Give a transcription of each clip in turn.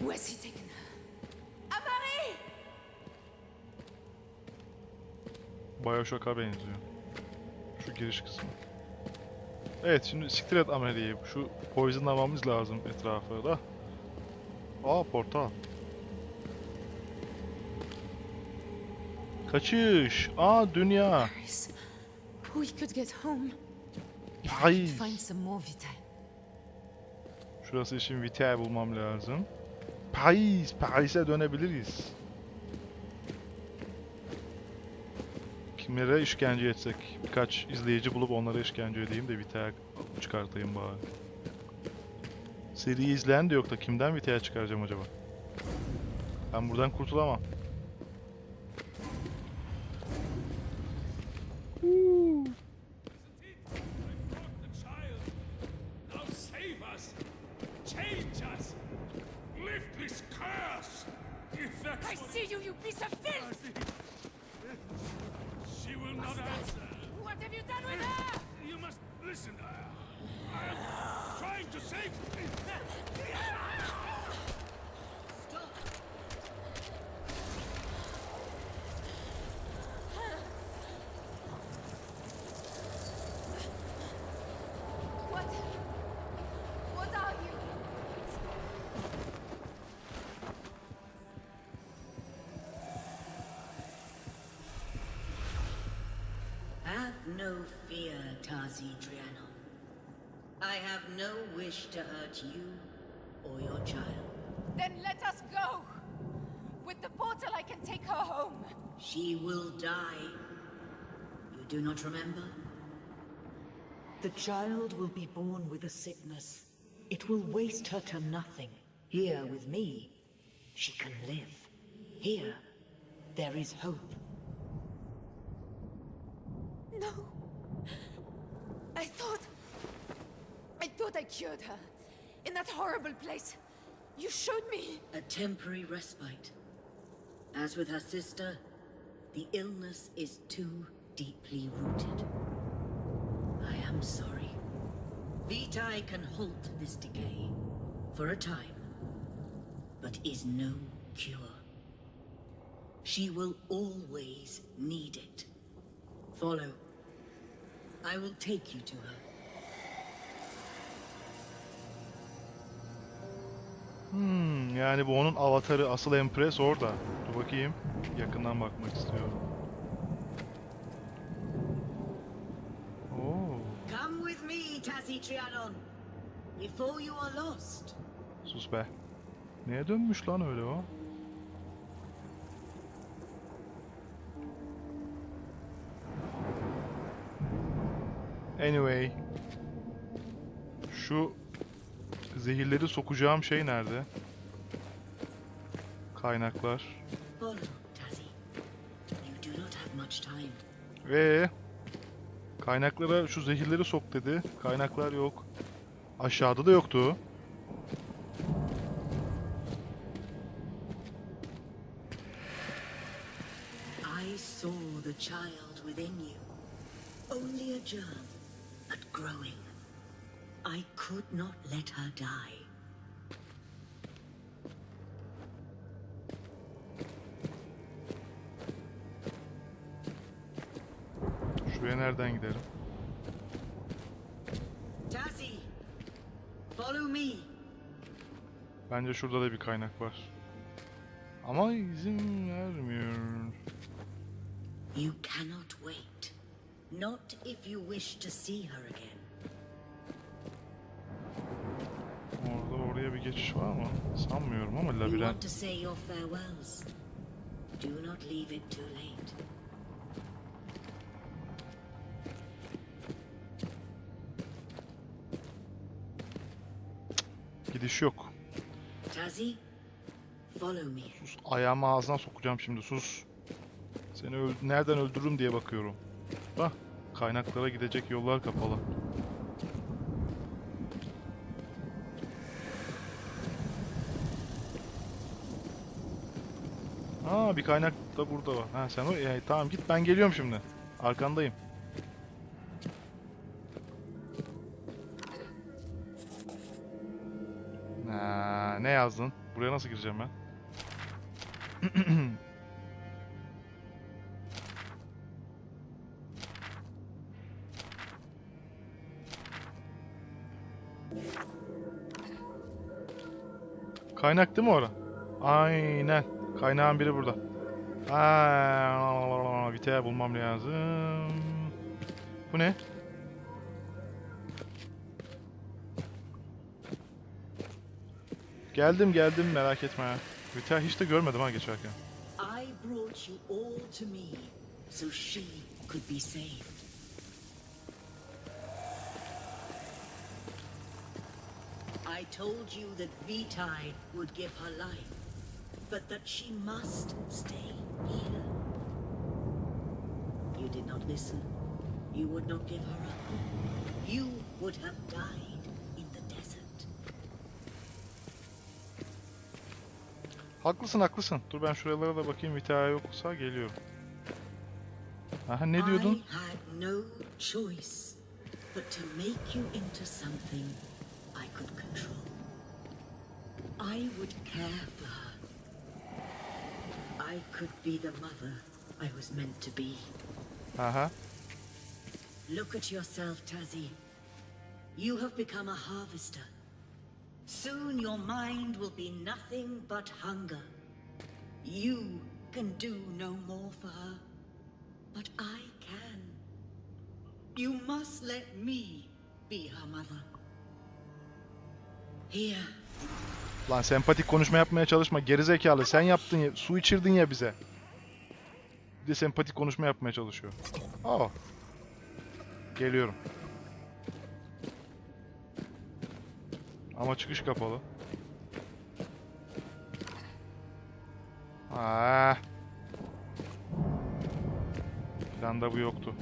Where's he taken her? Amari! Bioshock'a benziyor. Şu giriş kısmı. Evet şimdi siktir et Amelie'yi. Şu poisonlamamız lazım etrafı da. Aa portal. Kaçış. Aa dünya. Paris. We could get home. If I Paris. could find some more vital. Şurası için Vitae bulmam lazım. Paris. Paris'e dönebiliriz. Kimlere işkence etsek? Birkaç izleyici bulup onlara işkence edeyim de Vitae çıkartayım bari. Seri izleyen de yok da kimden Vitae çıkaracağım acaba? Ben buradan kurtulamam. Fear, Tazi Drianon. I have no wish to hurt you or your child. Then let us go! With the portal, I can take her home. She will die. You do not remember? The child will be born with a sickness. It will waste her to nothing. Here with me, she can live. Here, there is hope. No. I thought. I thought I cured her. In that horrible place. You showed me. A temporary respite. As with her sister, the illness is too deeply rooted. I am sorry. Vitae can halt this decay for a time, but is no cure. She will always need it. Follow. I will take you to her. Hmm, yani bu onun avatarı, asıl Empress orada. Dur bakayım. Yakından bakmak istiyorum. Oo, Come with me, Trianon, before you are lost. sus be. Neye dönmüş lan öyle o? Anyway. Şu zehirleri sokacağım şey nerede? Kaynaklar. Ve kaynaklara şu zehirleri sok dedi. Kaynaklar yok. Aşağıda da yoktu. Die. Şuraya nereden giderim? Tassi, follow me. Bence şurada da bir kaynak var. Ama izin vermiyor. You cannot wait. Not if you wish to see her again. Bir geçiş var mı? Sanmıyorum ama labirent. Gidiş yok. Tassi, follow me. Sus ayağımı ağzına sokacağım şimdi sus. Seni öl- nereden öldürürüm diye bakıyorum. Bak kaynaklara gidecek yollar kapalı. Aa bir kaynak da burada var. Ha sen o e, tamam git ben geliyorum şimdi. Arkandayım. Ha, Ne yazdın? Buraya nasıl gireceğim ben? Kaynak değil mi ora? Aynen. Kaynağın biri burada. Aa, Vite'yi bulmam lazım. Bu ne? Geldim geldim merak etme. Vita hiç de görmedim ha geçerken. I brought you all to me so she could be saved. I told you that Vitae would give her life, but that she must stay here. You did not listen. You would not give her up. You would have died in the desert. Haklısın haklısın. Dur ben şuralara da bakayım Vita yoksa geliyorum. Aha ne diyordun? I had no choice but to make you into something I could control. I would care for her. I could be the mother I was meant to be. Uh-huh. Look at yourself, Tazzy. You have become a harvester. Soon your mind will be nothing but hunger. You can do no more for her, but I can. You must let me be her mother. Here, Lan sempatik konuşma yapmaya çalışma gerizekalı. Sen yaptın ya. Su içirdin ya bize. Bir de sempatik konuşma yapmaya çalışıyor. Aa. Geliyorum. Ama çıkış kapalı. Aa. Planda bu yoktu.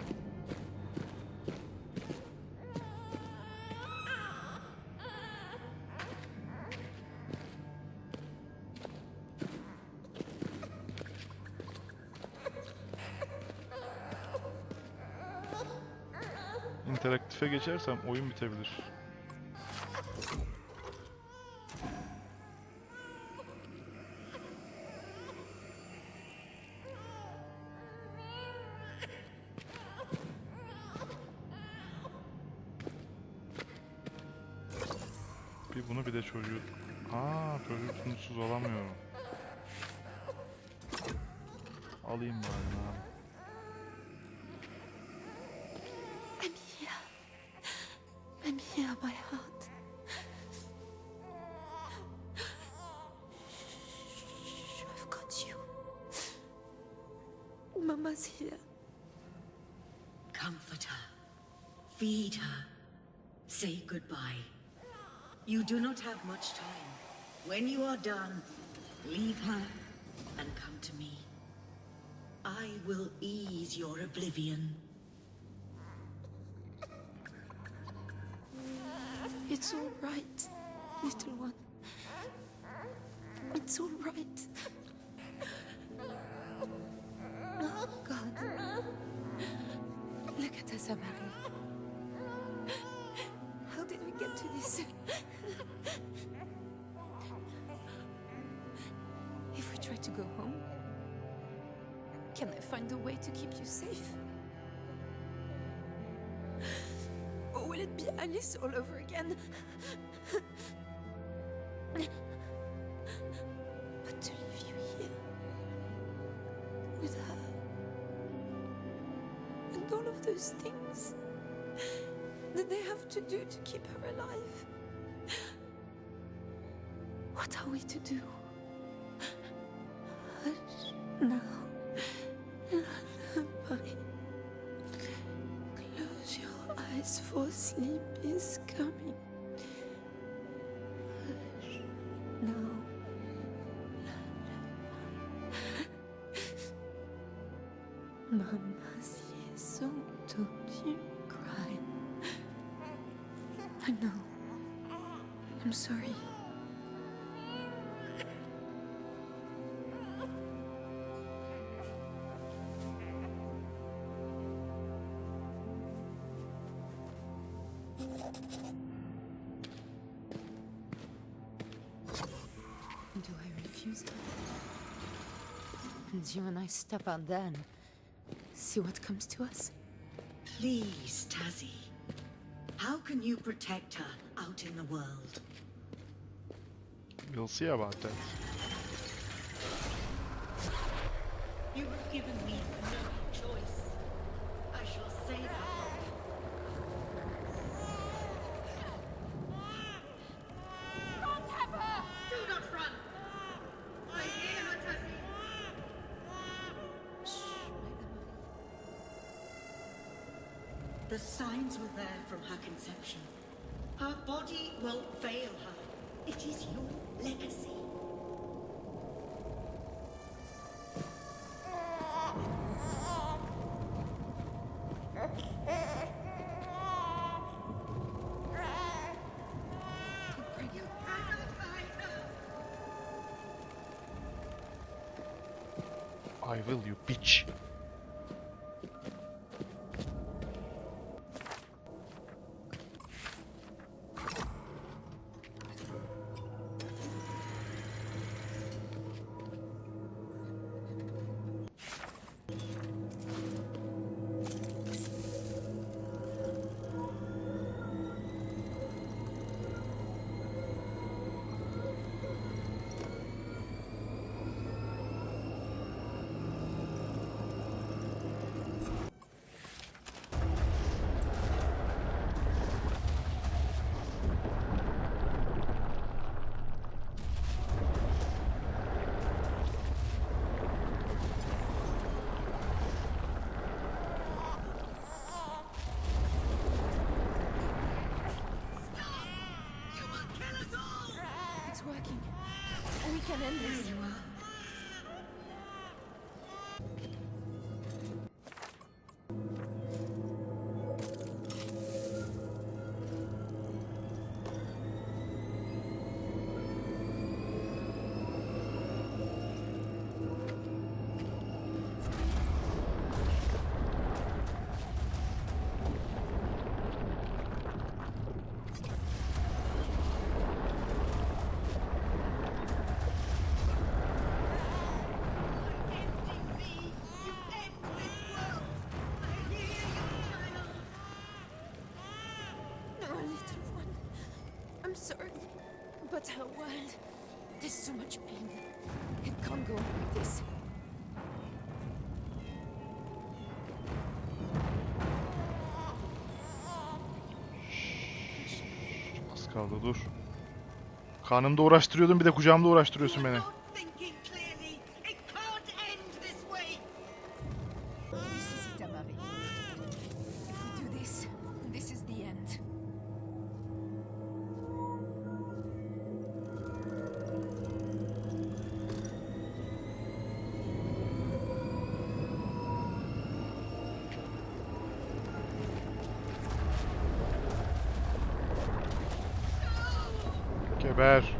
İnteraktife geçersem oyun bitebilir. Bir bunu bir de çocuğu. Aa çocuğu sunutsuz olamıyorum. Alayım bari abi. Here. comfort her, feed her, say goodbye. You do not have much time. When you are done, leave her and come to me. I will ease your oblivion. It's all right, little one. It's all right. How did we get to this? if we try to go home, can I find a way to keep you safe? Or will it be Alice all over again? To do to keep her alive. What are we to do? Hush now. Lullaby. Close your eyes, for sleep is coming. Hush now. Mama's here, so don't you cry. I know. I'm sorry. Do I refuse it? And you and I step out then. See what comes to us? Please, Tazzy. How can you protect her out in the world? We'll see about that. You have given me no I will, you bitch. can end this. But our world, there's so much pain. It can't go on like this. Az kaldı dur. Kanımda uğraştırıyordun bir de kucağımda uğraştırıyorsun beni. Haber.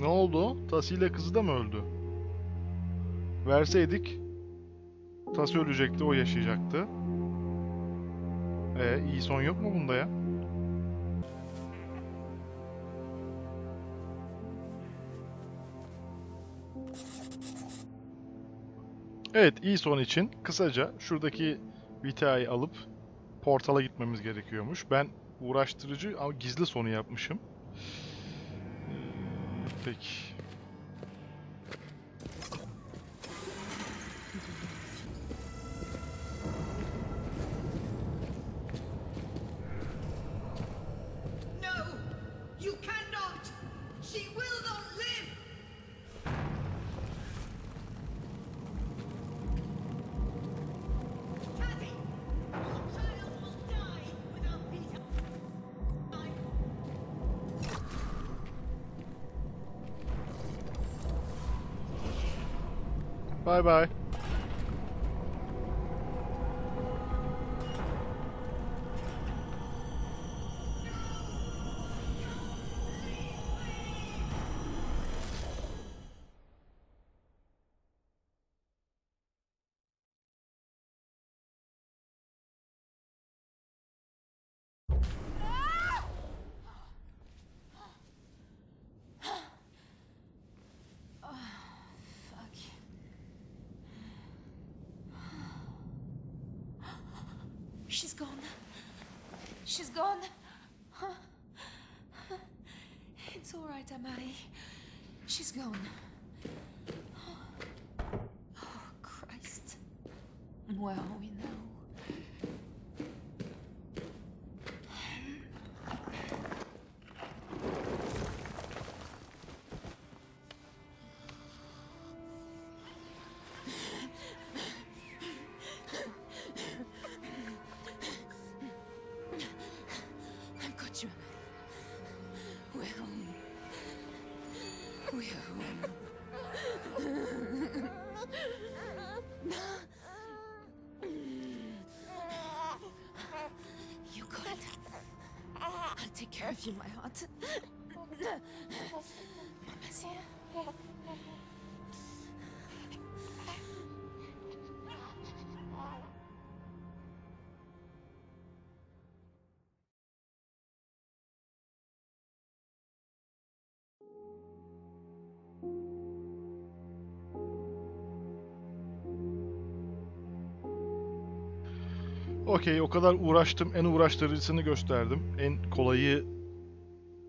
Ne oldu? Tasi ile kızı da mı öldü? Verseydik Tasi ölecekti, o yaşayacaktı. E iyi son yok mu bunda ya? Evet, iyi son için kısaca şuradaki Vita'yı alıp portala gitmemiz gerekiyormuş. Ben uğraştırıcı ama gizli sonu yapmışım. Peki. Bay bay. She's gone. It's all right, Amari. She's gone. Oh, Christ. Are we take care of you, my heart. Oh, Mama's Okey, o kadar uğraştım. En uğraştırıcısını gösterdim. En kolayı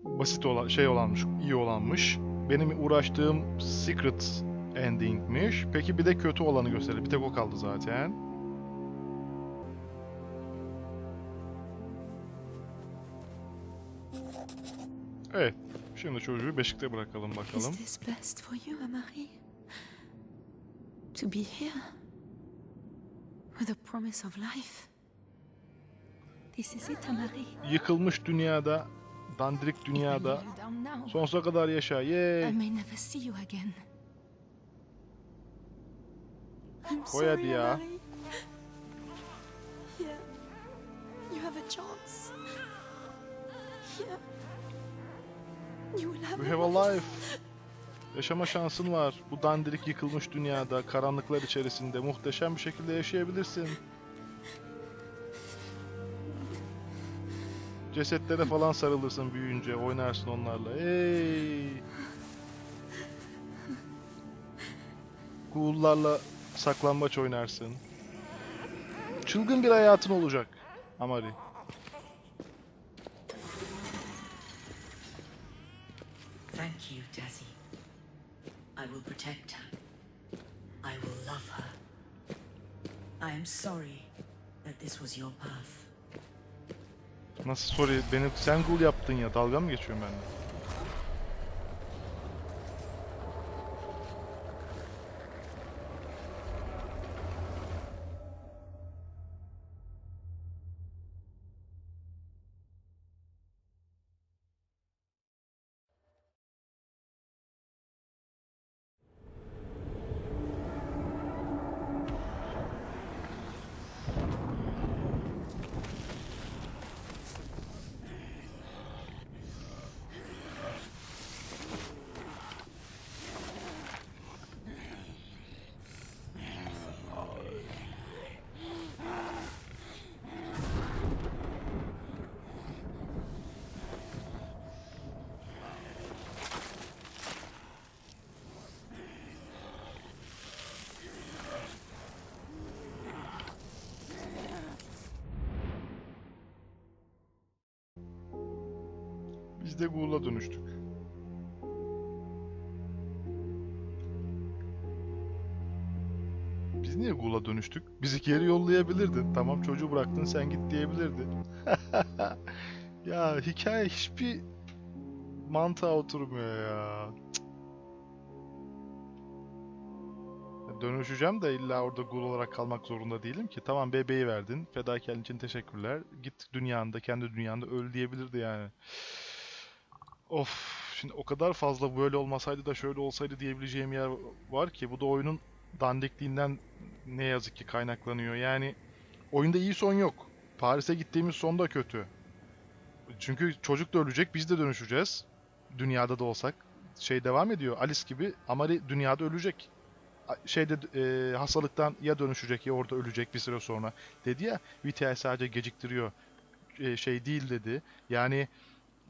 basit olan şey olanmış, iyi olanmış. Benim uğraştığım secret ending'miş. Peki bir de kötü olanı gösterelim. Bir tek o kaldı zaten. Evet. Şimdi çocuğu beşikte bırakalım Is bakalım. this best for you, Amari? To be here? With a promise of life? This is. Yıkılmış dünyada, dandirik dünyada sonsuza kadar yaşa. I Yay! may never see you again. I'm Koy hadi sorry, ya. Amari. Here, you have a chance. Here, you will have We a have a life. Yaşama şansın var. Bu dandirik yıkılmış dünyada, karanlıklar içerisinde muhteşem bir şekilde yaşayabilirsin. Cesetlere falan sarılırsın büyüyünce, oynarsın onlarla. Hey! Ghoul'larla saklambaç oynarsın. Çılgın bir hayatın olacak. Amari. Thank you, Tazzy. I will protect her. I will love her. I am sorry that this was your path. Nasıl sorry, beni sen ghoul yaptın ya, dalga mı geçiyorsun benimle? Biz de Ghoul'a dönüştük. Biz niye Ghoul'a dönüştük? Bizi geri yollayabilirdin. Tamam çocuğu bıraktın sen git diyebilirdin. ya hikaye hiçbir mantığa oturmuyor ya. Dönüşeceğim de illa orada Ghoul olarak kalmak zorunda değilim ki. Tamam bebeği verdin. Fedakarlığın için teşekkürler. Git dünyanda, kendi dünyanda öl diyebilirdi yani. Of, şimdi o kadar fazla böyle olmasaydı da şöyle olsaydı diyebileceğim yer var ki bu da oyunun dandikliğinden ne yazık ki kaynaklanıyor. Yani oyunda iyi son yok. Paris'e gittiğimiz son da kötü. Çünkü çocuk da ölecek, biz de dönüşeceğiz. Dünyada da olsak. Şey devam ediyor. Alice gibi Amari dünyada ölecek. Şeyde e, hastalıktan ya dönüşecek ya orada ölecek bir süre sonra. Dedi ya VTI sadece geciktiriyor. E, şey değil dedi. Yani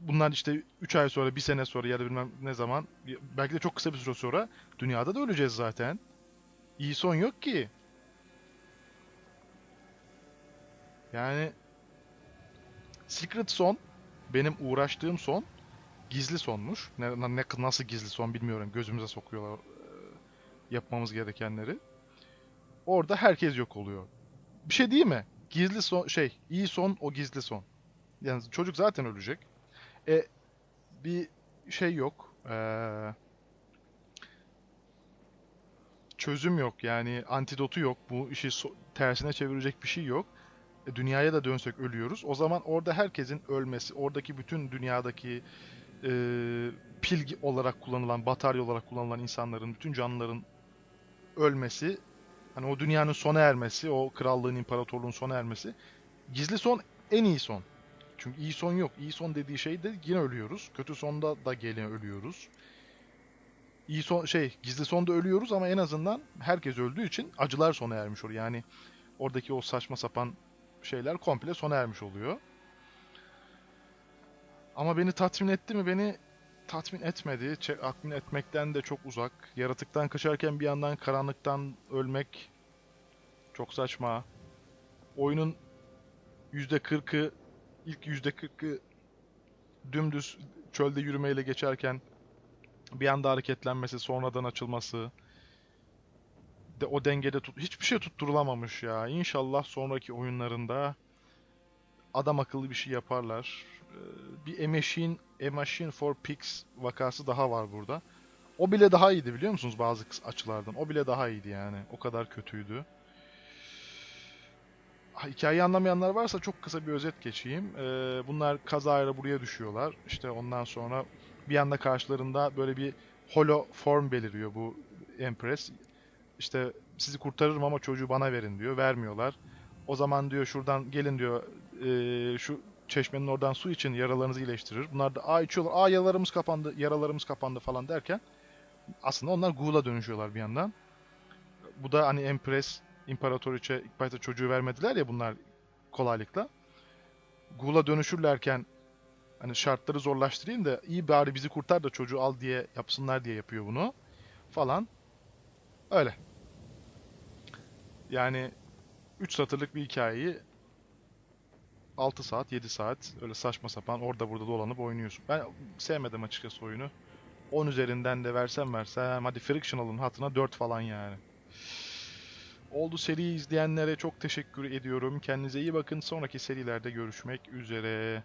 bunlar işte 3 ay sonra, 1 sene sonra ya da bilmem ne zaman belki de çok kısa bir süre sonra dünyada da öleceğiz zaten. İyi son yok ki. Yani Secret son benim uğraştığım son gizli sonmuş. Ne, ne nasıl gizli son bilmiyorum. Gözümüze sokuyorlar e, yapmamız gerekenleri. Orada herkes yok oluyor. Bir şey değil mi? Gizli son şey, iyi son o gizli son. Yani çocuk zaten ölecek. E bir şey yok. Eee çözüm yok. Yani antidotu yok. Bu işi so- tersine çevirecek bir şey yok. E, dünyaya da dönsek ölüyoruz. O zaman orada herkesin ölmesi, oradaki bütün dünyadaki e, pil olarak kullanılan, batarya olarak kullanılan insanların, bütün canlıların ölmesi, hani o dünyanın sona ermesi, o krallığın, imparatorluğun sona ermesi, gizli son en iyi son. Çünkü iyi son yok. İyi son dediği şey de yine ölüyoruz. Kötü sonda da gene ölüyoruz. İyi son şey gizli sonda ölüyoruz ama en azından herkes öldüğü için acılar sona ermiş oluyor. Yani oradaki o saçma sapan şeyler komple sona ermiş oluyor. Ama beni tatmin etti mi? Beni tatmin etmedi. Tatmin etmekten de çok uzak. Yaratıktan kaçarken bir yandan karanlıktan ölmek çok saçma. Oyunun %40'ı ilk %40'ı dümdüz çölde yürümeyle geçerken bir anda hareketlenmesi, sonradan açılması de o dengede tut hiçbir şey tutturulamamış ya. İnşallah sonraki oyunlarında adam akıllı bir şey yaparlar. Ee, Bir A Machine, A Machine for Pigs vakası daha var burada. O bile daha iyiydi biliyor musunuz bazı açılardan? O bile daha iyiydi yani. O kadar kötüydü. Hikayeyi anlamayanlar varsa çok kısa bir özet geçeyim. Ee, bunlar kazayla buraya düşüyorlar. İşte ondan sonra bir anda karşılarında böyle bir holo form beliriyor bu Empress. İşte sizi kurtarırım ama çocuğu bana verin diyor. Vermiyorlar. O zaman diyor şuradan gelin diyor eee, şu çeşmenin oradan su için yaralarınızı iyileştirir. Bunlar da aa içiyorlar. Aa yaralarımız kapandı, yaralarımız kapandı falan derken aslında onlar Ghoul'a dönüşüyorlar bir yandan. Bu da hani Empress, İmparatoriçe ilk başta çocuğu vermediler ya bunlar kolaylıkla. Ghoul'a dönüşürlerken hani şartları zorlaştırayım da iyi bari bizi kurtar da çocuğu al diye yapsınlar diye yapıyor bunu falan. Öyle. Yani 3 satırlık bir hikayeyi 6 saat, 7 saat öyle saçma sapan orada burada dolanıp oynuyorsun. Ben sevmedim açıkçası oyunu. 10 üzerinden de versem versem hadi Frictional'ın hatına 4 falan yani. Oldu seri izleyenlere çok teşekkür ediyorum. Kendinize iyi bakın. Sonraki serilerde görüşmek üzere.